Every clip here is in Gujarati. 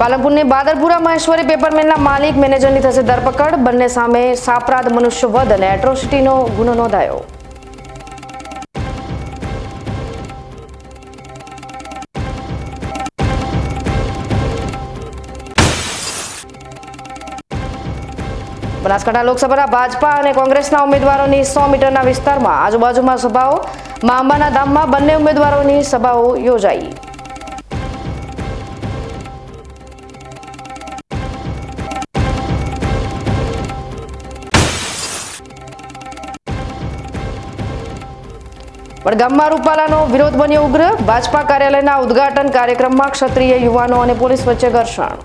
પાલનપુરની બાદરપુરા મહેશ્વરી પેપરમેનના માલિક મેનેજરની થશે ધરપકડ. બંને સામે સાપરાધ મનુષ્યવધ અને એટ્રોસિટીનો ગુનો નોંધાયો. બનાસકાંઠા લોકસભાના ભાજપા અને કોંગ્રેસના ઉમેદવારોની સો મીટરના વિસ્તારમાં આજુબાજુમાં સભાઓ. માંબાના ધામમાં બંને ઉમેદવારોની સભાઓ યોજાઈ. વડગામમાં રૂપાલાનો વિરોધ બન્યો ઉગ્ર. ભાજપા કાર્યાલયના ઉદઘાટન કાર્યક્રમમાં ક્ષત્રિય યુવાનો અને પોલીસ વચ્ચે ઘર્ષણ.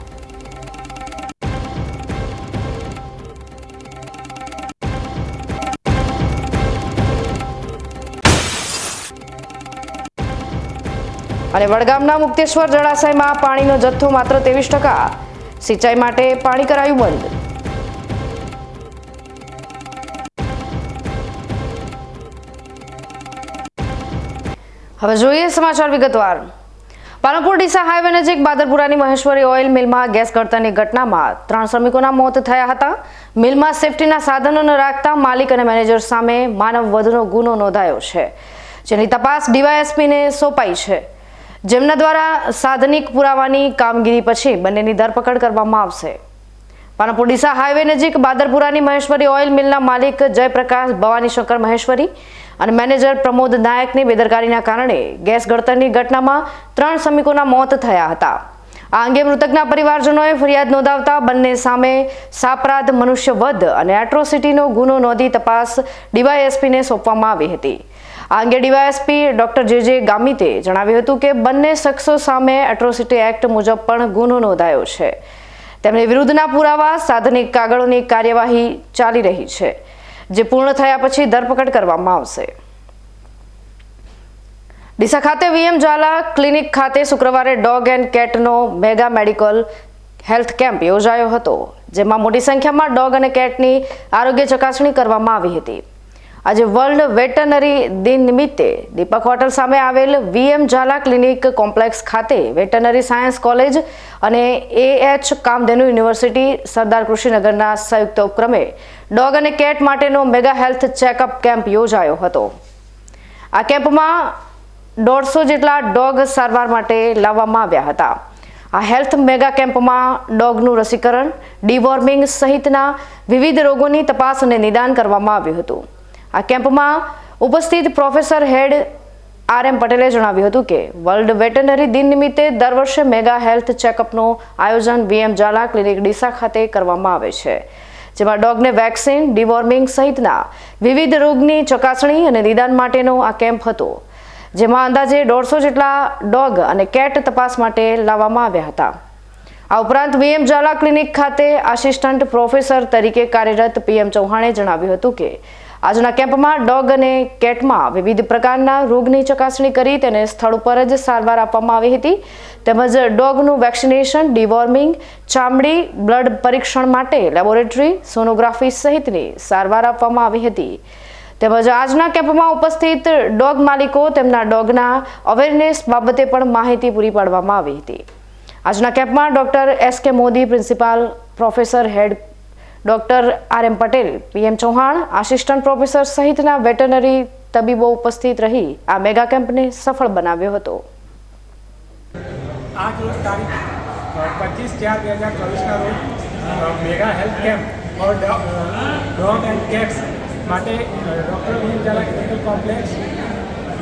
અને વડગામના મુક્તેશ્વર જળાશયમાં પાણીનો જથ્થો માત્ર ત્રેવીસ ટકા. સિંચાઈ માટે પાણી કરાયું બંધ. હવે જોઈએ સમાચાર વિગતવાર. પાલનપુર ડીસા હાઈવે નજીક બાદરપુરાની મહેશ્વરી ઓઇલ મિલમાં ગેસ ગળતરની ઘટનામાં ત્રણ શ્રમિકોના મોત થયા હતા. મિલમાં સેફટીના સાધનો ન રાખતા માલિક અને મેનેજર સામે માનવ વધનો ગુનો નોંધાયો છે, જેની તપાસ ડીવાયએસપીને સોંપાઈ છે. જેમના દ્વારા સાધનિક પુરાવાની કામગીરી પછી બંનેની ધરપકડ કરવામાં આવશે. પાલનપુર ડીસા હાઈવે નજીક બાદરપુરાની મહેશ્વરી ઓઇલ મિલના માલિક જયપ્રકાશ ભવાની શંકર મહેશ્વરી અને મેનેજર પ્રમોદ નાયકની બેદરકારીના કારણે ગેસ ગળતરની ઘટનામાં ત્રણ શ્રમિકોના મોત થયા હતા. આ અંગે મૃતકના પરિવારજનોએ ફરિયાદ નોંધાવતા બંને સામે સાપરાધ મનુષ્યવધ અને એટ્રોસિટીનો ગુનો નોંધી તપાસ ડીવાયએસપીને સોંપવામાં આવી હતી. આ અંગે ડીવાયએસપી ડોક્ટર જે જે ગામિતે જણાવ્યું હતું કે બંને શખ્સો સામે એટ્રોસિટી એક્ટ મુજબ પણ ગુનો નોંધાયો છે. તેમની વિરુદ્ધના પુરાવા, સાધનિક કાગળોની કાર્યવાહી ચાલી રહી છે. જે પૂર્ણ થયા પછી ધરપકડ કરવામાં આવશે. ડીસા ખાતે વીએમ ઝાલા ક્લિનિક ખાતે શુક્રવારે ડોગ એન્ડ કેટનો મેગા મેડિકલ હેલ્થ કેમ્પ યોજાયો હતો, જેમાં મોટી સંખ્યામાં ડોગ અને કેટની આરોગ્ય ચકાસણી કરવામાં આવી હતી. આજે વર્લ્ડ વેટરનરી દિન નિમિત્તે દીપક હોટલ સામે આવેલ વીએમ ઝાલા ક્લિનિક કોમ્પ્લેક્સ ખાતે વેટરનરી સાયન્સ કોલેજ અને એએચ કામધેનુ યુનિવર્સિટી સરદાર કૃષિનગરના સંયુક્ત ઉપક્રમે ડોગ અને કેટ માટેનો મેગા હેલ્થ ચેકઅપ કેમ્પ યોજાયો હતો. આ કેમ્પમાં દોઢસો જેટલા ડોગ સારવાર માટે લાવવામાં આવ્યા હતા. આ હેલ્થ મેગા કેમ્પમાં ડોગનું રસીકરણ, ડીવોર્મિંગ સહિતના વિવિધ રોગોની તપાસ અને નિદાન કરવામાં આવ્યું હતું. આ કેમ્પમાં ઉપસ્થિત પ્રોફેસર હેડ આર એમ પટેલે જણાવ્યું હતું કે વર્લ્ડ વેટનરી દિન નિમિત્તે દર વર્ષે મેગા હેલ્થ ચેકઅપનું આયોજન વીએમ ઝાલા ક્લિનિક ડીસા ખાતે કરવામાં આવે છે, જેમાં ડોગને વેક્સિન, ડિવોર્મિંગ સહિતના વિવિધ રોગની ચકાસણી અને નિદાન માટેનો આ કેમ્પ હતો, જેમાં અંદાજે દોઢસો જેટલા ડોગ અને કેટ તપાસ માટે લાવવામાં આવ્યા હતા. આ ઉપરાંત વીએમ ઝાલા ક્લિનિક ખાતે આસિસ્ટન્ટ પ્રોફેસર તરીકે કાર્યરત પીએમ ચૌહાણે જણાવ્યું હતું કે આજના કેમ્પમાં ડોગ અને કેટમાં વિવિધ પ્રકારના રોગની ચકાસણી કરી તેને સ્થળ ઉપર જ સારવાર આપવામાં આવી હતી. તેમજ ડોગનું વેક્સિનેશન, ડિવોર્મિંગ, ચામડી, બ્લડ પરીક્ષણ માટે લેબોરેટરી, સોનોગ્રાફી સહિતની સારવાર આપવામાં આવી હતી. તેમજ આજના કેમ્પમાં ઉપસ્થિત ડોગ માલિકો તેમના ડોગના અવેરનેસ બાબતે પણ માહિતી પૂરી પાડવામાં આવી હતી. આજના કેમ્પમાં doctor S K Modi, principal, professor head doctor R M Patel PM Chauhan, assistant professor સહિતના વેટરનરી તબીબો ઉપસ્થિત રહી આ મેગા કેમ્પને સફળ બનાવ્યો હતો.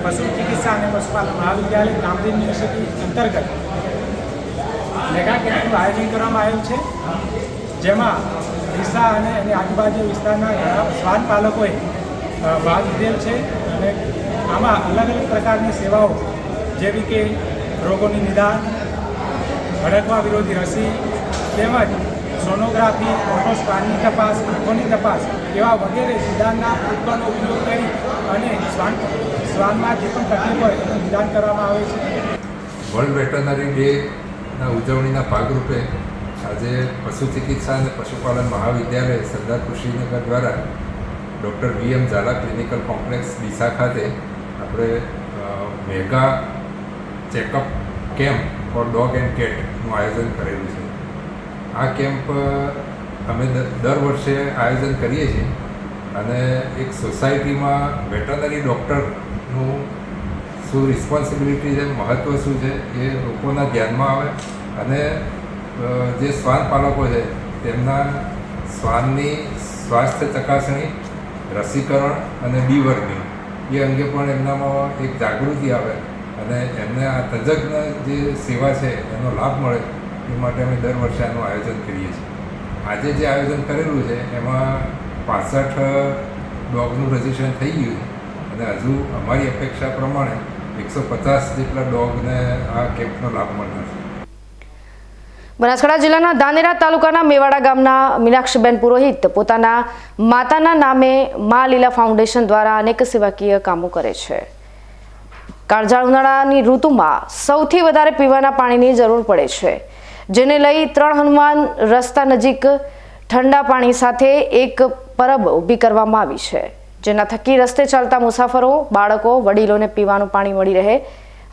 પશુ ચિકિત્સા અને પશુપાલન મહાવિદ્યાલય કામધેન યુનિવર્સિટી અંતર્ગત મેગા કેમ્પનું આયોજન કરવામાં આવ્યું છે. જેમાં ડીસા અને એની આજુબાજુ વિસ્તારના ઘણા શ્વાન પાલકોએ ભાગ લીધેલ છે અને આમાં અલગ અલગ પ્રકારની સેવાઓ, જેવી કે રોગોની નિદાન, ભડકવા વિરોધી રસી તેમજ સોનોગ્રાફી મોટો સ્પાનની તપાસ, આંખોની તપાસ એવા વગેરે નિદાનના ઉપકરણનો ઉપયોગ કરી અને શ્વાન શ્વાનમાં જે પણ તકલીફ હોય એનું નિદાન કરવામાં આવે છે. વર્લ્ડ વેટરનરી ડેના ઉજવણીના ભાગરૂપે આજે પશુ ચિકિત્સા અને પશુપાલન મહાવિદ્યાલય સરદાર કૃષિનગર દ્વારા doctor V M Zala clinical complex Deesa ખાતે આપણે mega checkup camp for dog and કેટનું આયોજન કરેલું છે. આ કેમ્પ અમે દર વર્ષે આયોજન કરીએ છીએ અને એક સોસાયટીમાં વેટરનરી ડૉક્ટરનું શું રિસ્પોન્સિબિલિટી છે મહત્ત્વ શું છે એ લોકોના ધ્યાનમાં આવે અને જે શ્વાન પાલકો છે, તેમના શ્વાનની સ્વાસ્થ્ય ચકાસણી, રસીકરણ અને બી વર્ગિંગ એ અંગે પણ એમનામાં એક જાગૃતિ આવે અને એમને આ તજજ્ઞ જે સેવા છે, એનો લાભ મળે, એ માટે અમે દર વર્ષે આનું આયોજન કરીએ છીએ. આજે જે આયોજન કરેલું છે, એમાં પાસઠ ડોગનું રજીસ્ટ્રેશન થઈ ગયું અને હજુ અમારી અપેક્ષા પ્રમાણે એકસો પચાસ જેટલા ડોગને આ કેમ્પનો લાભ મળનાર છે. બનાસકાંઠા જિલ્લાના ધાનેરા તાલુકાના મેવાડા ગામના મીનાક્ષીબેન પુરોહિત પોતાના માતાના નામે મા લીલા ફાઉન્ડેશન દ્વારા અનેક સેવાકીય કામો કરે છે. કાળઝાળ ઉનાળાની ઋતુમાં સૌથી વધારે પીવાના પાણીની જરૂર પડે છે. જેને લઈ ત્રણ હનુમાન રસ્તા નજીક ઠંડા પાણી સાથે એક પરબ ઊભી કરવામાં આવી છે. જેના થકી રસ્તે ચાલતા મુસાફરો, બાળકો, વડીલોને પીવાનું પાણી મળી રહે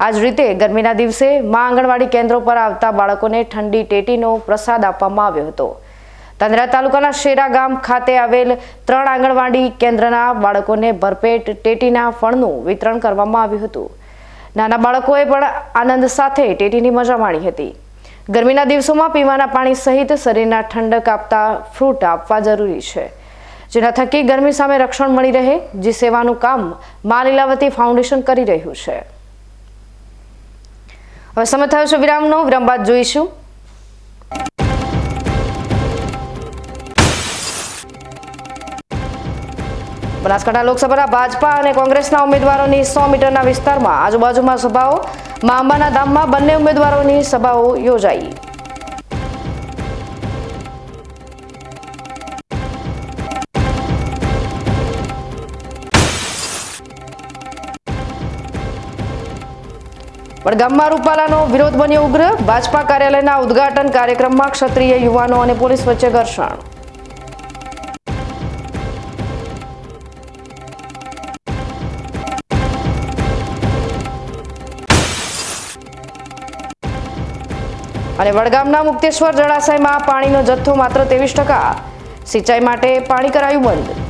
આ જ રીતે ગરમીના દિવસે મા આંગણવાડી કેન્દ્રો પર આવતા બાળકોને ઠંડી ટેટીનો પ્રસાદ આપવામાં આવ્યો હતો. તંદ્રા તાલુકાના શેરા ગામ ખાતે આવેલ ત્રણ આંગણવાડી કેન્દ્રના બાળકોને ભરપેટ ટેટીના ફળનું વિતરણ કરવામાં આવ્યું હતું. નાના બાળકોએ પણ આનંદ સાથે ટેટીની મજા માણી હતી. ગરમીના દિવસોમાં પીવાના પાણી સહિત શરીરના ઠંડક આપતા ફ્રૂટ આપવા જરૂરી છે. જેના થકી ગરમી સામે રક્ષણ મળી રહે, જે સેવાનું કામ મા લીલાવતી ફાઉન્ડેશન કરી રહ્યું છે. હવે સમય થયો છે વિરામનો. વિરામ બાદ જોઈશું. બનાસકાંઠા લોકસભાના ભાજપા અને કોંગ્રેસના ઉમેદવારોની સો મીટરના વિસ્તારમાં આજુબાજુમાં સભાઓ. મા અંબાના ધામમાં બંને ઉમેદવારોની સભાઓ યોજાઈ. વડગામમાં રૂપાલાનો વિરોધ બન્યો ઉગ્ર. ભાજપા કાર્યાલયના ઉદઘાટન કાર્યક્રમમાં ક્ષત્રિય યુવાનો અને પોલીસ વચ્ચે ઘર્ષણ. અને વડગામના મુક્તેશ્વર જળાશયમાં પાણીનો જથ્થો માત્ર ત્રેવીસ ટકા. સિંચાઈ માટે પાણી કરાયું બંધ.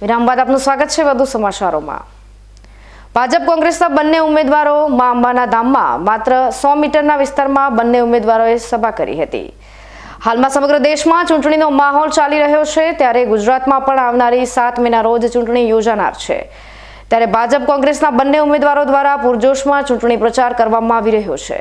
વિરામ બાદ આપનું સ્વાગત છે વધુ સમાચારોમાં. ભાજપ કોંગ્રેસના બંને ઉમેદવારો મા અંબાના ધામમાં માત્ર સો મીટરના વિસ્તારમાં બંને ઉમેદવારોએ સભા કરી હતી. હાલમાં સમગ્ર દેશમાં ચૂંટણીનો માહોલ ચાલી રહ્યો છે, ત્યારે ગુજરાતમાં પણ આવનારી સાત મેના રોજ ચૂંટણી યોજાનાર છે. ત્યારે ભાજપ કોંગ્રેસના બંને ઉમેદવારો દ્વારા પૂરજોશમાં ચૂંટણી પ્રચાર કરવામાં આવી રહ્યો છે.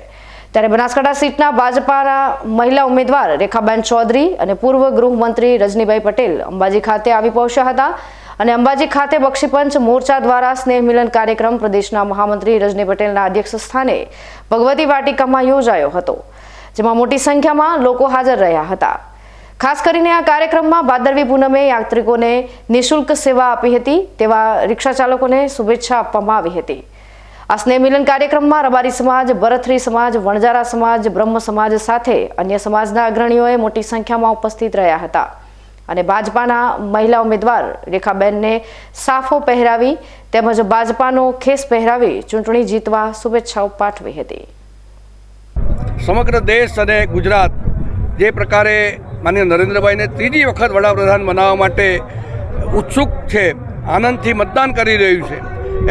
ત્યારે બનાસકાંઠા સીટના ભાજપાના મહિલા ઉમેદવાર રેખાબેન ચૌધરી અને પૂર્વ ગૃહમંત્રી રજનીભાઈ પટેલ અંબાજી ખાતે આવી પહોંચ્યા હતા. અને અંબાજી ખાતે બક્ષીપંચ મોરચા દ્વારા સ્નેહ મિલન કાર્યક્રમ પ્રદેશના મહામંત્રી રજની પટેલના અધ્યક્ષ સ્થાને ભગવતી વાટિકામાં યોજાયો હતો, જેમાં મોટી સંખ્યામાં લોકો હાજર રહ્યા હતા. ખાસ કરીને આ કાર્યક્રમમાં ભાદરવી પૂનમે યાત્રિકોને નિઃશુલ્ક સેવા આપી હતી, તેવા રિક્ષા ચાલકોને શુભેચ્છા આપવામાં આવી હતી. આ સ્નેહ મિલન કાર્યક્રમમાં રબારી સમાજ બરથરી સમાજ વણજારા સમાજ, બ્રહ્મ સમાજ સાથે અન્ય સમાજના અગ્રણીઓએ મોટી સંખ્યામાં ઉપસ્થિત રહ્યા હતા. અને ભાજપાના મહિલા ઉમેદવાર રેખાબેનને સાફો પહેરાવી તેમજ ભાજપાનો ખેસ પહેરાવી ચૂંટણી જીતવા શુભેચ્છાઓ પાઠવી હતી. સમગ્ર દેશ અને ગુજરાત જે પ્રકારે માન્ય નરેન્દ્રભાઈને ત્રીજી વખત વડાપ્રધાન બનાવવા માટે ઉત્સુક છે, આનંદથી મતદાન કરી રહ્યું છે,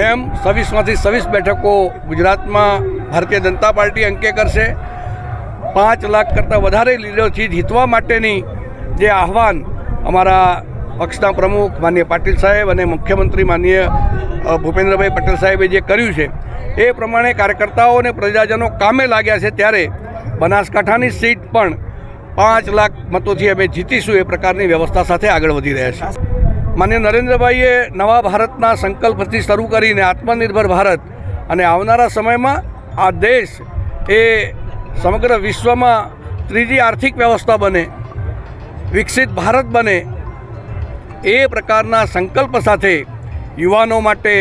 એમ છવ્વીસમાંથી છવ્વીસ બેઠકો ગુજરાતમાં ભારતીય જનતા પાર્ટી અંકે કરશે. પાંચ લાખ કરતાં વધારે લીલોથી જીતવા માટેની જે આહવાન અમારા પક્ષના પ્રમુખ માનીય પાટીલ સાહેબ અને મુખ્યમંત્રી માનીય ભૂપેન્દ્રભાઈ પટેલ સાહેબે જે કર્યું છે, એ પ્રમાણે કાર્યકર્તાઓ અને પ્રજાજનો કામે લાગ્યા છે ત્યારે બનાસકાંઠાની સીટ પણ પાંચ લાખ મતોથી અમે જીતીશું એ પ્રકારની વ્યવસ્થા સાથે આગળ વધી રહ્યા છે માન્ય નરેન્દ્રભાઈએ નવા ભારતના સંકલ્પથી શરૂ કરીને આત્મનિર્ભર ભારત અને આવનારા સમયમાં આ દેશ એ સમગ્ર વિશ્વમાં ત્રીજી આર્થિક વ્યવસ્થા બને વિકસિત ભારત બને એ પ્રકારના સંકલ્પ સાથે યુવાનો માટે,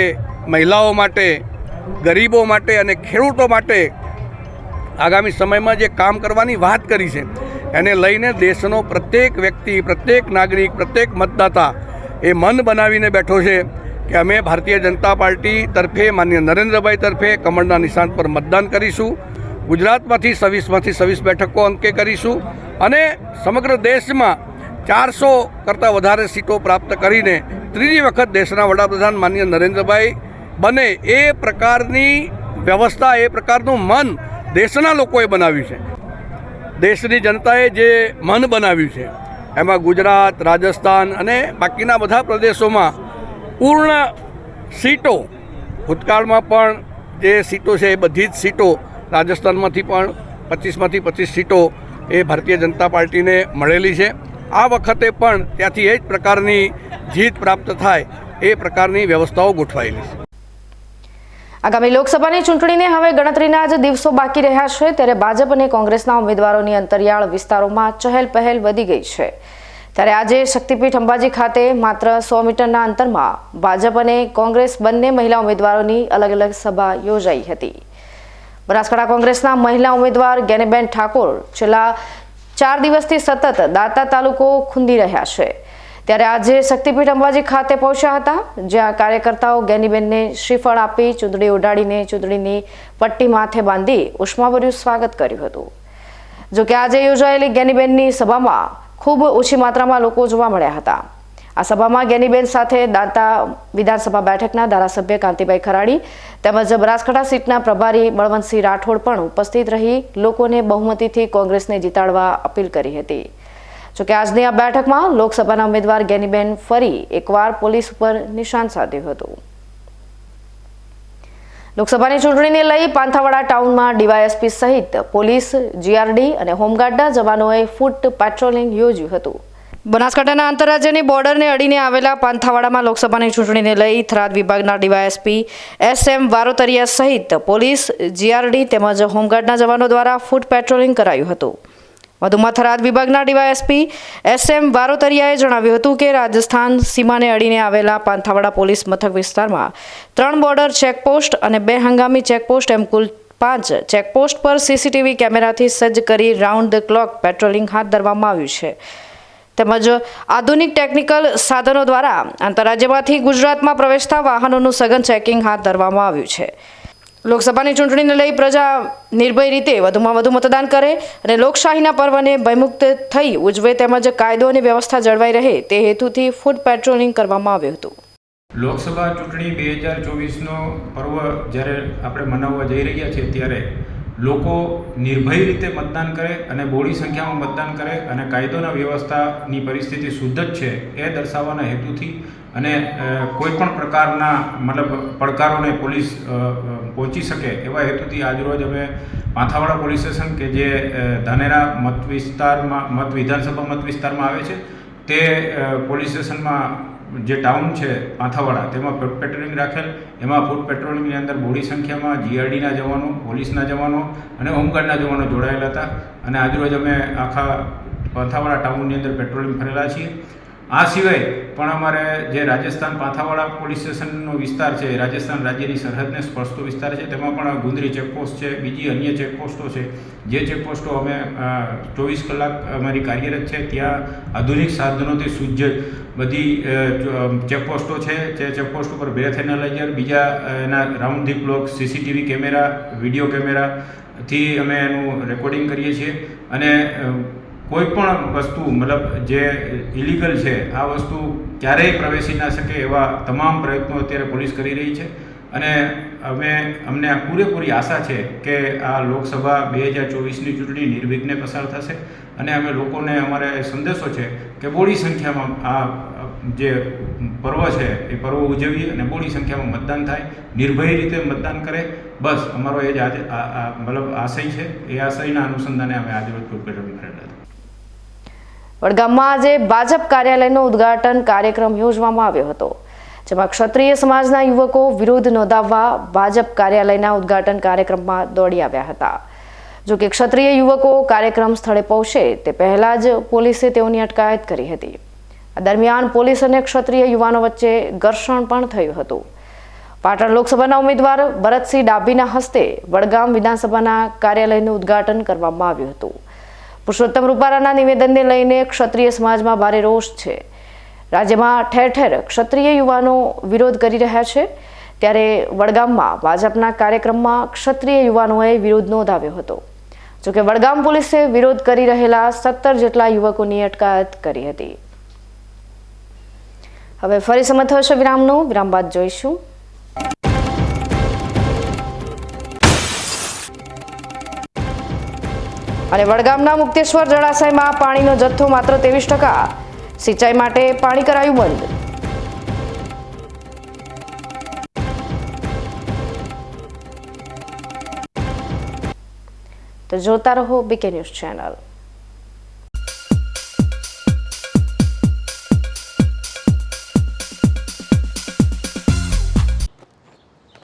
મહિલાઓ માટે, ગરીબો માટે અને ખેડૂતો માટે આગામી સમયમાં જે કામ કરવાની વાત કરી છે, એને લઈને દેશનો પ્રત્યેક વ્યક્તિ, પ્રત્યેક નાગરિક, પ્રત્યેક મતદાતા એ મન બનાવીને બેઠો છે કે અમે ભારતીય જનતા પાર્ટી તરફે, માન્ય નરેન્દ્રભાઈ તરફે કમળના નિશાન પર મતદાન કરીશું. ગુજરાતમાંથી છવ્વીસમાંથી છવ્વીસ બેઠકો અંકે કરીશું અને સમગ્ર દેશમાં ચારસો કરતાં વધારે સીટો પ્રાપ્ત કરીને ત્રીજી વખત દેશના વડાપ્રધાન માન્ય નરેન્દ્રભાઈ બને એ પ્રકારની વ્યવસ્થા, એ પ્રકારનું મન દેશના લોકોએ બનાવ્યું છે. દેશની જનતાએ જે મન બનાવ્યું છે, એમાં ગુજરાત, રાજસ્થાન અને બાકીના બધા પ્રદેશોમાં પૂર્ણ સીટો, ભૂતકાળમાં પણ જે સીટો છે એ બધી જ સીટો રાજસ્થાનમાંથી પણ પચીસમાંથી પચીસ સીટો એ ભારતીય જનતા પાર્ટીને મળેલી છે. આ વખતે પણ ત્યાંથી એ જ પ્રકારની જીત પ્રાપ્ત થાય એ પ્રકારની વ્યવસ્થાઓ ગોઠવાયેલી છે. આગામી લોકસભાની ચૂંટણીને હવે ગણતરીના જ દિવસો બાકી રહ્યા છે, ત્યારે ભાજપ અને કોંગ્રેસના ઉમેદવારોની અંતરિયાળ વિસ્તારોમાં ચહેલ પહેલ વધી ગઈ છે. ત્યારે આજે શક્તિપીઠ અંબાજી ખાતે માત્ર સો મીટરના અંતરમાં ભાજપ અને કોંગ્રેસ બંને મહિલા ઉમેદવારોની અલગ અલગ સભા યોજાઈ હતી. બનાસકાંઠા કોંગ્રેસના મહિલા ઉમેદવાર ગેનીબેન ઠાકોર છેલ્લા ચાર દિવસથી સતત દાતા તાલુકો ખૂંદી રહ્યા છે. ત્યારે આજે શક્તિપીઠ અંબાજી ખાતે પહોંચ્યા હતા, જ્યાં કાર્યકર્તાઓ ગેનીબેનને શ્રીફળ આપી ચૂંદડી ઉડાડીને ચૂંટણીની પટ્ટી માથે બાંધી ઉષ્માભર્યું સ્વાગત કર્યું હતું. જોકે આજે યોજાયેલી ગેનીબેનની સભામાં ખૂબ ઓછી માત્રામાં લોકો જોવા મળ્યા હતા. આ સભામાં ગેનીબેન સાથે દાંતા વિધાનસભા બેઠકના ધારાસભ્ય કાંતિભાઈ ખરાડી તેમજ બનાસકાંઠા સીટના પ્રભારી બળવંતસિંહ રાઠોડ પણ ઉપસ્થિત રહી લોકોને બહુમતીથી કોંગ્રેસને જીતાડવા અપીલ કરી હતી. જોકે આજની આ બેઠકમાં લોકસભાના ઉમેદવાર ગેનીબેન ફરી એકવાર પોલીસ ઉપર નિશાન સાધ્યું હતું. લોકસભાની ચૂંટણીને લઈ પાંથાવાડા ટાઉનમાં ડીવાયએસપી સહિત પોલીસ, જીઆરડી અને હોમગાર્ડના જવાનોએ ફૂટ પેટ્રોલિંગ યોજ્યું હતું. બનાસકાંઠાના આંતરરાજ્યની બોર્ડરને અડીને આવેલા પાંથાવાડામાં લોકસભાની ચૂંટણીને લઈ થરાદ વિભાગના ડીવાયએસપી એસ એમ વારોતરિયા સહિત પોલીસ, જીઆરડી તેમજ હોમગાર્ડના જવાનો દ્વારા ફૂટ પેટ્રોલિંગ કરાયું હતું. વધુમાં થરાદ વિભાગના ડીવાયએસપી એસ એમ વારોતરિયાએ જણાવ્યું હતું કે રાજસ્થાન સીમાને અડીને આવેલા પાંથાવાડા પોલીસ મથક વિસ્તારમાં ત્રણ બોર્ડર ચેકપોસ્ટ અને બે હંગામી ચેકપોસ્ટ એમ કુલ પાંચ ચેકપોસ્ટ પર સીસીટીવી કેમેરાથી સજ્જ કરી રાઉન્ડ ધ ક્લોક પેટ્રોલિંગ હાથ ધરવામાં આવ્યું છે. તેમજ આધુનિક ટેકનિકલ સાધનો દ્વારા આંતરરાજ્યમાંથી ગુજરાતમાં પ્રવેશતા વાહનોનું સઘન ચેકિંગ હાથ ધરવામાં આવ્યું છે. લોકસભાની ચૂંટણીને લઈ પ્રજા નિર્ભય રીતે વધુમાં વધુ મતદાન કરે અને લોકશાહીના પર્વને ભયમુક્ત થઈ ઉજવે તેમજ કાયદો અને વ્યવસ્થા જળવાઈ રહે તે હેતુથી ફૂડ પેટ્રોલિંગ કરવામાં આવ્યું હતું. લોકસભા ચૂંટણી બે હજાર ચોવીસનો પર્વ જ્યારે આપણે મનાવવા જઈ રહ્યા છીએ ત્યારે લોકો નિર્ભય રીતે મતદાન કરે અને બોડી સંખ્યામાં મતદાન કરે અને કાયદોના વ્યવસ્થાની પરિસ્થિતિ શુદ્ધ જ છે એ દર્શાવવાના હેતુથી અને કોઈ પણ પ્રકારના મતલબ પડકારોને પોલીસ પહોંચી શકે એવા હેતુથી આજરોજ અમે માથાવાડા પોલીસ સ્ટેશન કે જે ધાનેરા મત વિસ્તારમાં, મત વિધાનસભા મત વિસ્તારમાં આવે છે તે પોલીસ સ્ટેશનમાં જે ટાઉન છે માથાવાડા તેમાં પેટ્રોલિંગ રાખેલ. એમાં ફૂડ પેટ્રોલિંગની અંદર બહોળી સંખ્યામાં જીઆરડીના જવાનો, પોલીસના જવાનો અને હોમગાર્ડના જવાનો જોડાયેલા હતા. અને આજરોજ અમે આખા માથાવાડા ટાઉનની અંદર પેટ્રોલિંગ ફરેલા છીએ. આ સિવાય પણ અમારે જે રાજસ્થાન પાથાવાડા પોલીસ સ્ટેશનનો વિસ્તાર છે, રાજસ્થાન રાજ્યની સરહદને સ્પર્શતો વિસ્તાર છે, તેમાં પણ ગુંદરી ચેકપોસ્ટ છે, બીજી અન્ય ચેકપોસ્ટો છે. જે ચેકપોસ્ટો અમે ચોવીસ કલાક અમારી કાર્યરત છે, ત્યાં આધુનિક સાધનોથી સુજ્જ બધી ચેકપોસ્ટો છે. જે ચેકપોસ્ટ ઉપર બ્રેથ એનાલાઇઝર બીજા એના round the clock, CCTV camera, video કેમેરાથી અમે એનું રેકોર્ડિંગ કરીએ છીએ. અને કોઈ પણ વસ્તુ, મતલબ જે ઇલીગલ છે, આ વસ્તુ ક્યારેય પ્રવેશી ના શકે એવા તમામ પ્રયત્નો અત્યારે પોલીસ કરી રહી છે. અને અમે, અમને આ પૂરેપૂરી આશા છે કે આ લોકસભા બે હજાર ચોવીસની ચૂંટણી નિર્વિઘ્ને પસાર થશે. અને અમે લોકોને અમારે સંદેશો છે કે બોડી સંખ્યામાં આ જે પર્વ છે, એ પર્વ ઉજવીએ અને બોડી સંખ્યામાં મતદાન થાય. નિર્ભય રીતે મતદાન કરે. બસ, અમારો એ જ આજે મતલબ આશય છે. એ આશયના અનુસંધાને અમે આજે રોજ પ્રોગ્રામ કરેલા હતા. વડગામમાં આજે ભાજપ કાર્યાલયનો ઉદ્ઘાટન કાર્યક્રમ યોજવામાં આવ્યો હતો, જેમાં ક્ષત્રિય સમાજના યુવકો વિરોધ નોંધાવવા ભાજપ કાર્યાલયના ઉદ્ઘાટન કાર્યક્રમમાં દોડી આવ્યા હતા. જો કે ક્ષત્રિય યુવકો કાર્યક્રમ સ્થળે પહોંચે, તે પહેલા જ પોલીસે તેઓની અટકાયત કરી હતી. આ દરમિયાન પોલીસ અને ક્ષત્રિય યુવાનો વચ્ચે ઘર્ષણ પણ થયું હતું. પાટણ લોકસભાના ઉમેદવાર ભરતસિંહ ડાભીના હસ્તે વડગામ વિધાનસભાના કાર્યાલયનું ઉદ્ઘાટન કરવામાં આવ્યું હતું. પુરુષોત્તમ રૂપાલાના નિવેદનને લઈને ક્ષત્રિય સમાજમાં ભારે રોષ છે. રાજ્યમાં ઠેર ઠેર ક્ષત્રિય યુવાનો વિરોધ કરી રહ્યા છે. ત્યારે વડગામમાં ભાજપના કાર્યક્રમમાં ક્ષત્રિય યુવાનોએ વિરોધ નોંધાવ્યો હતો. જોકે વડગામ પોલીસે વિરોધ કરી રહેલા સત્તર જેટલા યુવકોની અટકાયત કરી હતી. હવે ફરી સમય થશે વિરામનું. વિરામ બાદ જોઈશું. અને વડગામના મુક્તેશ્વર જળાશયમાં પાણીનો જથ્થો માત્ર ત્રેવીસ ટકા. સિંચાઈ માટે પાણી કરાયું બંધ. તો જોતા રહો BK news channel.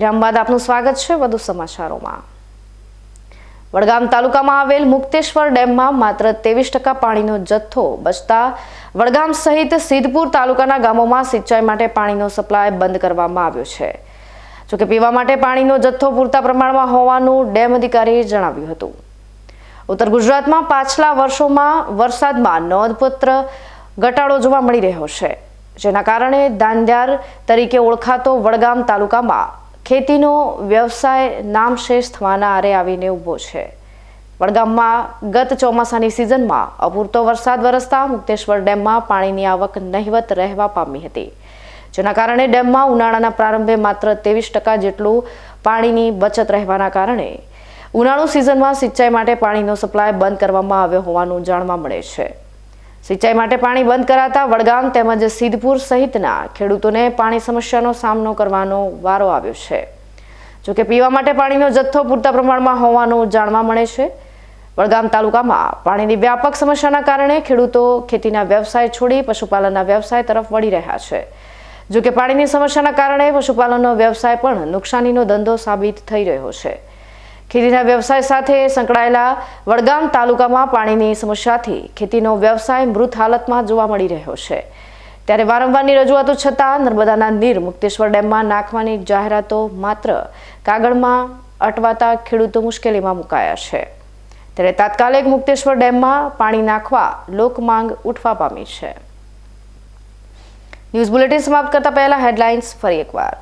વિરામ બાદ આપનું સ્વાગત છે વધુ સમાચારોમાં. વડગામ તાલુકામાં આવેલ મુક્તેશ્વર ડેમમાં માત્ર ત્રેવીસ ટકા પાણીનો જથ્થો બચતા વડગામ સહિત સિદ્ધપુર તાલુકાના ગામોમાં સિંચાઈ માટે પાણીનો સપ્લાય બંધ કરવામાં આવ્યો છે. જોકે પીવા માટે પાણીનો જથ્થો પૂરતા પ્રમાણમાં હોવાનું ડેમ અધિકારીએ જણાવ્યું હતું. ઉત્તર ગુજરાતમાં પાછલા વર્ષોમાં વરસાદમાં નોંધપાત્ર ઘટાડો જોવા મળી રહ્યો છે, જેના કારણે દાંજાર તરીકે ઓળખાતો વડગામ તાલુકામાં ખેતીનો વ્યવસાય નામશેષ થવાના આરે આવીને ઊભો છે. વડગામમાં ગત ચોમાસાની સિઝનમાં અપૂરતો વરસાદ વરસતા મુક્તેશ્વર ડેમમાં પાણીની આવક નહિવત રહેવા પામી હતી. જેના કારણે ડેમમાં ઉનાળાના પ્રારંભે માત્ર ત્રેવીસ ટકા જેટલું પાણીની બચત રહેવાના કારણે ઉનાળુ સિઝનમાં સિંચાઈ માટે પાણીનો સપ્લાય બંધ કરવામાં આવ્યો હોવાનું જાણવા મળે છે. સિંચાઈ માટે પાણી બંધ કરાતા વડગામ તેમજ સિદ્ધપુર સહિતના ખેડૂતોને પાણી સમસ્યાનો સામનો કરવાનો વારો આવ્યો છે. જોકે પીવા માટે પાણીનો જથ્થો પૂરતા પ્રમાણમાં હોવાનું જાણવા મળે છે. વડગામ તાલુકામાં પાણીની વ્યાપક સમસ્યાના કારણે ખેડૂતો ખેતીના વ્યવસાય છોડી પશુપાલનના વ્યવસાય તરફ વળી રહ્યા છે. જોકે પાણીની સમસ્યાના કારણે પશુપાલનનો વ્યવસાય પણ નુકસાનીનો ધંધો સાબિત થઈ રહ્યો છે. ખેતીના વ્યવસાય સાથે સંકળાયેલા વડગામ તાલુકામાં પાણીની સમસ્યાથી ખેતીનો વ્યવસાય મૃત હાલતમાં જોવા મળી રહ્યો છે. ત્યારે વારંવારની રજૂઆતો છતાં નર્મદાના નીર મુક્તેશ્વર ડેમમાં નાખવાની જાહેરાતો માત્ર કાગળમાં અટવાતા ખેડૂતો મુશ્કેલીમાં મુકાયા છે. ત્યારે તાત્કાલિક મુક્તેશ્વર ડેમમાં પાણી નાખવા લોકમાંગ ઉઠવા પામી છે. ન્યૂઝ બુલેટિન સમાપ્ત કરતા પહેલા હેડલાઇન્સ ફરી એકવાર.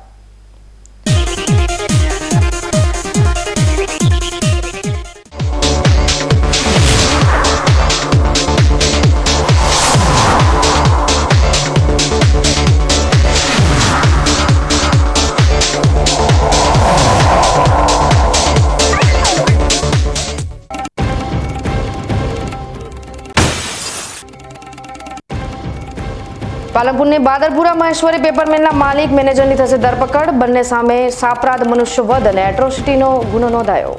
પાલનપુરની બાદરપુરા મહેશ્વરી પેપરમેલના માલિક મેનેજરની થશે ધરપકડ. બંને સામે સાપરાધ મનુષ્યવધ અને એટ્રોસિટીનો ગુનો નોંધાયો.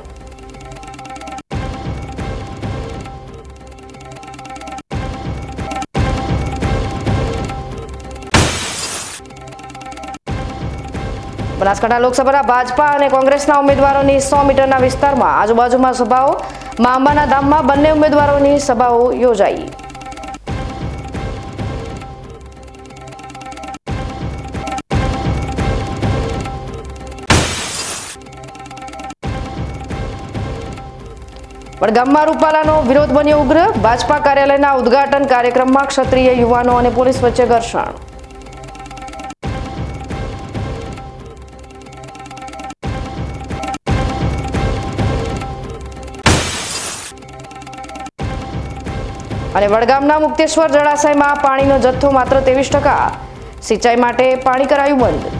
બનાસકાંઠા લોકસભાના ભાજપા અને કોંગ્રેસના ઉમેદવારોની સો મીટરના વિસ્તારમાં આજુબાજુમાં સભાઓ. માં અંબાના ધામમાં બંને ઉમેદવારોની સભાઓ યોજાઈ. વડગામમાં રૂપાલાનો વિરોધ બન્યો ઉગ્ર. ભાજપા કાર્યાલયના ઉદ્ઘાટન કાર્યક્રમમાં ક્ષત્રિય યુવાનો અને પોલીસ વચ્ચે ઘર્ષણ. અને વડગામના મુક્તેશ્વર જળાશયમાં પાણીનો જથ્થો માત્ર ત્રેવીસ ટકા. સિંચાઈ માટે પાણી કરાયું બંધ.